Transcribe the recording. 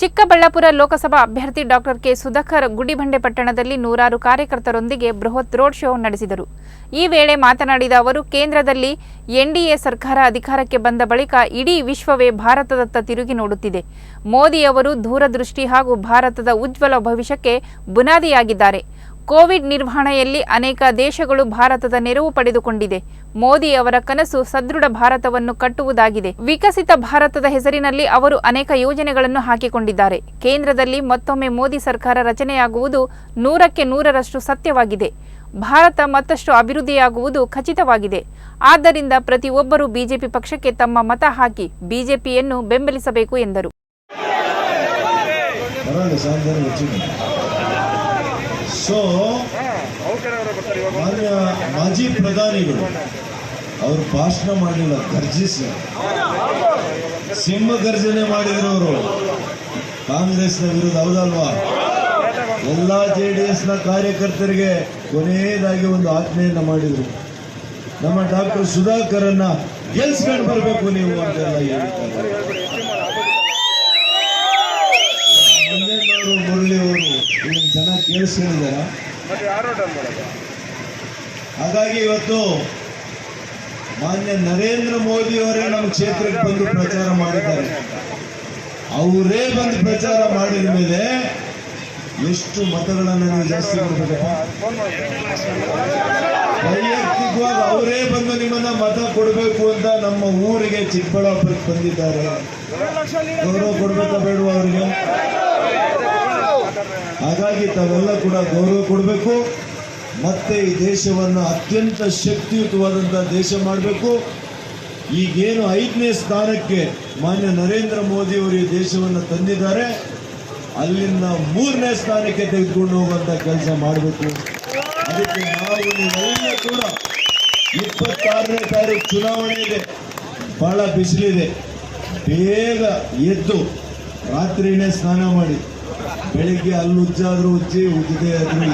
ಚಿಕ್ಕಬಳ್ಳಾಪುರ ಲೋಕಸಭಾ ಅಭ್ಯರ್ಥಿ doctor K Sudhakar Gudibande ಪಟ್ಟಣದಲ್ಲಿ ನೂರಾರು ಕಾರ್ಯಕರ್ತರೊಂದಿಗೆ ಬೃಹತ್ ರೋಡ್ ಶೋ ನಡೆಸಿದರು. ಈ ವೇಳೆ ಮಾತನಾಡಿದ ಅವರು, ಕೇಂದ್ರದಲ್ಲಿ ಎನ್ಡಿಎ ಸರ್ಕಾರ ಅಧಿಕಾರಕ್ಕೆ ಬಂದ ಬಳಿಕ ಇಡೀ ವಿಶ್ವವೇ ಭಾರತದತ್ತ ತಿರುಗಿ ನೋಡುತ್ತಿದೆ. ಮೋದಿ ಅವರು ದೂರದೃಷ್ಟಿ ಹಾಗೂ ಭಾರತದ ಉಜ್ವಲ ಭವಿಷ್ಯಕ್ಕೆ ಬುನಾದಿಯಾಗಿದ್ದಾರೆ. ಕೋವಿಡ್ ನಿರ್ವಹಣೆಯಲ್ಲಿ ಅನೇಕ ದೇಶಗಳು ಭಾರತದ ನೆರವು ಪಡೆದುಕೊಂಡಿದೆ. ಮೋದಿ ಅವರ ಕನಸು ಸದೃಢ ಭಾರತವನ್ನು ಕಟ್ಟುವುದಾಗಿದೆ. ವಿಕಸಿತ ಭಾರತದ ಹೆಸರಿನಲ್ಲಿ ಅವರು ಅನೇಕ ಯೋಜನೆಗಳನ್ನು ಹಾಕಿಕೊಂಡಿದ್ದಾರೆ. ಕೇಂದ್ರದಲ್ಲಿ ಮತ್ತೊಮ್ಮೆ ಮೋದಿ ಸರ್ಕಾರ ರಚನೆಯಾಗುವುದು ನೂರಕ್ಕೆ ನೂರರಷ್ಟು ಸತ್ಯವಾಗಿದೆ. ಭಾರತ ಮತ್ತಷ್ಟು ಅಭಿವೃದ್ಧಿಯಾಗುವುದು ಖಚಿತವಾಗಿದೆ. ಆದ್ದರಿಂದ ಪ್ರತಿಯೊಬ್ಬರೂ ಬಿಜೆಪಿ ಪಕ್ಷಕ್ಕೆ ತಮ್ಮ ಮತ ಹಾಕಿ ಬಿಜೆಪಿಯನ್ನು ಬೆಂಬಲಿಸಬೇಕು ಎಂದರು. ಸೊ ಮಾನ್ಯ ಮಾಜಿ ಪ್ರಧಾನಿಗಳು, ಅವರು ಭಾಷಣ ಮಾಡಲಿಲ್ಲ ಗರ್ಜಿಸಿ ಸಿಂಹ ಗರ್ಜನೆ ಮಾಡಿದ್ರು ಅವರು ಕಾಂಗ್ರೆಸ್ನ ವಿರುದ್ಧ ಹೌದಲ್ವಾ? ಎಲ್ಲ ಜೆ ಡಿ ಎಸ್ನ ಕಾರ್ಯಕರ್ತರಿಗೆ ಕೊನೆಯದಾಗಿ ಒಂದು ಆಜ್ಞೆಯನ್ನು ಮಾಡಿದ್ರು. ನಮ್ಮ ಡಾಕ್ಟರ್ ಸುಧಾಕರನ್ನ ಗೆಲ್ಸ್ಕೊಂಡು ಬರಬೇಕು ನೀವು ಅಂತೆಲ್ಲ ಹೇಳಿದ್ದಾರೆ. ಕೇಳಿಸ್ಕೊಂಡಿದ್ದಾರ ಹಾಗಾಗಿ ಇವತ್ತು ಮಾನ್ಯ ನರೇಂದ್ರ ಮೋದಿ ಅವರೇ ನಮ್ಮ ಕ್ಷೇತ್ರಕ್ಕೆ ಬಂದು ಪ್ರಚಾರ ಮಾಡಿದ್ದಾರೆ. ಅವರೇ ಬಂದು ಪ್ರಚಾರ ಮಾಡಿದ ಮೇಲೆ ಎಷ್ಟು ಮತಗಳನ್ನು ನಾವು ಜಾಸ್ತಿ ಕೊಡ್ಬೇಕಪ್ಪ ವೈಯಕ್ತಿಕವಾಗಿ ಅವರೇ ಬಂದು ನಿಮ್ಮನ್ನ ಮತ ಕೊಡಬೇಕು ಅಂತ ನಮ್ಮ ಊರಿಗೆ ಚಿಕ್ಕಬಳ್ಳಾಪುರಕ್ಕೆ ಬಂದಿದ್ದಾರೆ. ಗೌರವ ಕೊಡ್ಬೇಕಾ ಬೇಡುವ ಅವರಿಗೆ? ಹಾಗಾಗಿ ತಾವೆಲ್ಲ ಕೂಡ ಗೌರವ ಕೊಡಬೇಕು. ಮತ್ತೆ ಈ ದೇಶವನ್ನು ಅತ್ಯಂತ ಶಕ್ತಿಯುತವಾದಂತಹ ದೇಶ ಮಾಡಬೇಕು. ಈಗೇನು ಐದನೇ ಸ್ಥಾನಕ್ಕೆ ಮಾನ್ಯ ನರೇಂದ್ರ ಮೋದಿ ಅವರು ಈ ದೇಶವನ್ನು ತಂದಿದ್ದಾರೆ. ಅಲ್ಲಿಂದ ಮೂರನೇ ಸ್ಥಾನಕ್ಕೆ ತೆಗೆದುಕೊಂಡು ಹೋಗುವಂತ ಕೆಲಸ ಮಾಡಬೇಕು. ಅದಕ್ಕೆ ನಾವು ನೀವೆಲ್ಲ ಕೂಡ ಇಪ್ಪತ್ತಾರನೇ ತಾರೀಕು ಚುನಾವಣೆ ಇದೆ. ಬಹಳ ಬಿಸಿಲಿದೆ. ಬೇಗ ಎದ್ದು ರಾತ್ರಿನೇ ಸ್ನಾನ ಮಾಡಿ. ಬೆಳಿಗ್ಗೆ ಅಲ್ಲಿ ಉಜ್ಜಾದ್ರೂ ಉಜ್ಜಿ ಉಜ್ಜದೆ ಆದ್ರೂ